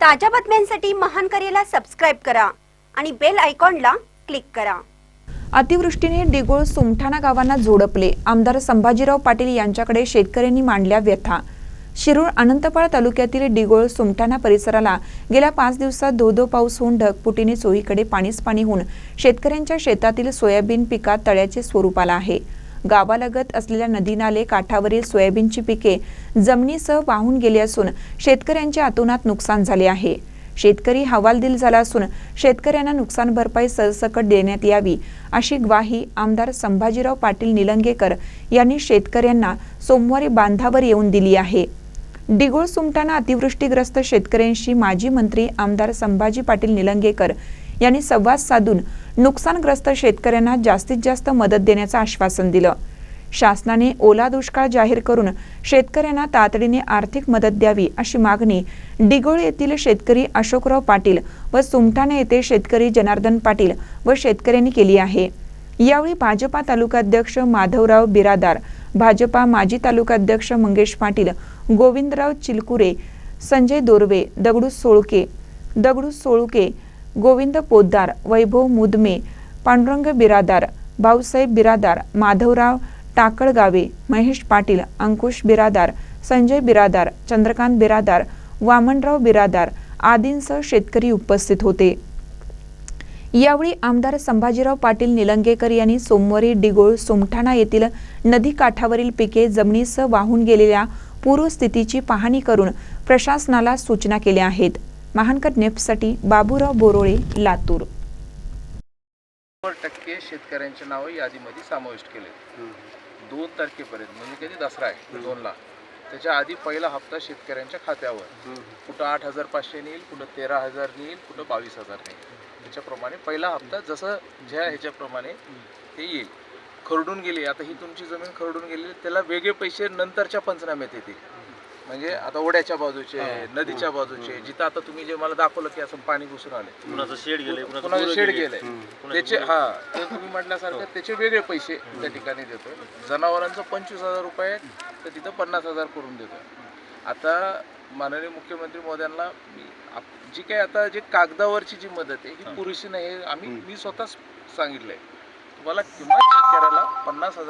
ताज्या बातम्यांसाठी महान करेला सबस्क्राईब करा आणि बेल आयकॉनला क्लिक करा. अतिवृष्टीने डिगोळ सुमठाणा गावांना झोडपले आमदार संभाजीराव पाटील यांच्याकडे शेतकऱ्यांनी मांडल्या व्यथा. शिरूर अनंतपाळ तालुक्यातील डिगोळ सुमठाणा परिसराला गेल्या पाच दिवसात धो धो पाऊस होऊन ढगपुटीने चोहीकडे पाणीच पाणी होऊन शेतकऱ्यांच्या शेतातील सोयाबीन पिकात तळ्याचे स्वरूप आलं आहे. गावालगत असलेल्या नदी नाले काठावरील सोयाबीनची पिके जमिनीसह वाहून गेली असून शेतकऱ्यांचे अतोनात नुकसान झाले आहे. शेतकरी हवालदिल झाला असून शेतकऱ्यांना नुकसान भरपाई सरसकट देण्यात यावी अशी ग्वाही आमदार संभाजीराव पाटील निलंगेकर यांनी शेतकऱ्यांना सोमवारी बांधावर येऊन दिली आहे. डिगोळ सुमटाना अतिवृष्टीग्रस्त शेतकऱ्यांशी माजी मंत्री आमदार संभाजी पाटील निलंगेकर यांनी संवाद साधून नुकसानग्रस्त शेतकऱ्यांना जास्तीत जास्त मदत देण्याचं आश्वासन दिलं. शासनाने ओला दुष्काळ जाहीर करून शेतकऱ्यांना तातडीने आर्थिक मदत द्यावी अशी मागणी डिगोळ येथील शेतकरी अशोकराव पाटील व सुमठाणे येथे शेतकरी जनार्दन पाटील व शेतकऱ्यांनी केली आहे. यावेळी भाजपा तालुकाध्यक्ष माधवराव बिरादार भाजपा माजी तालुकाध्यक्ष मंगेश पाटील गोविंदराव चिलकुरे संजय दोरवे दगडू सोळके दगडू सोळके गोविंद पोद्दार वैभव मुदमे पांडुरंग बिरादार भाऊसाहेब बिरादार माधवराव टाकळगावे महेश पाटील अंकुश बिरादार संजय बिरादार चंद्रकांत बिरादार वामनराव बिरादार आदींसह शेतकरी उपस्थित होते. यावेळी आमदार संभाजीराव पाटील निलंगेकर यांनी सोमवारी डिगोळ सोमठाणा येथील नदी काठावरील पिके जमिनीसह वाहून गेलेल्या पूरस्थितीची पाहणी करून प्रशासनाला सूचना केल्या आहेत. महानकर नेपसाठी बाबूराव बोरोळे लातूर. शंभर टक्के शेतकऱ्यांचे नावं यादीमध्ये समाविष्ट केले दोन तारखेपर्यंत म्हणजे कधी दसरा आहे दोनला. त्याच्या आधी पहिला हप्ता शेतकऱ्यांच्या खात्यावर. कुठं आठ हजार पाचशे नेईल कुठं तेरा हजार नेईल कुठं बावीस हजार नेईल. त्याच्याप्रमाणे पहिला हप्ता जसं ज्या ह्याच्याप्रमाणे ते येईल. खरडून गेली आता ही तुमची जमीन खरडून गेली त्याला वेगळे पैसे नंतरच्या पंचनाम्यात येतील. म्हणजे आता ओढ्याच्या बाजूचे नदीच्या बाजूचे जिथं आता तुम्ही जे मला दाखवलं की असं पाणी घुसून आले कुणाचं शेड गेलंय कुणाचं शेड गेलंय. त्याचे हा ते तुम्ही म्हटल्यासारखं त्याचे वेगळे पैसे त्या ठिकाणी देतोय. जनावरांचं पंचवीस हजार रुपये तर तिथं पन्नास हजार करून देतोय. आता माननीय मुख्यमंत्री महोदयांना मी आप- जी काही आता जे कागदावरची जी मदत आहे ही पुरेशी नाही हे आम्ही मी स्वतःच सांगितलंय. तुम्हाला किमान शेतकऱ्याला पन्नास हजार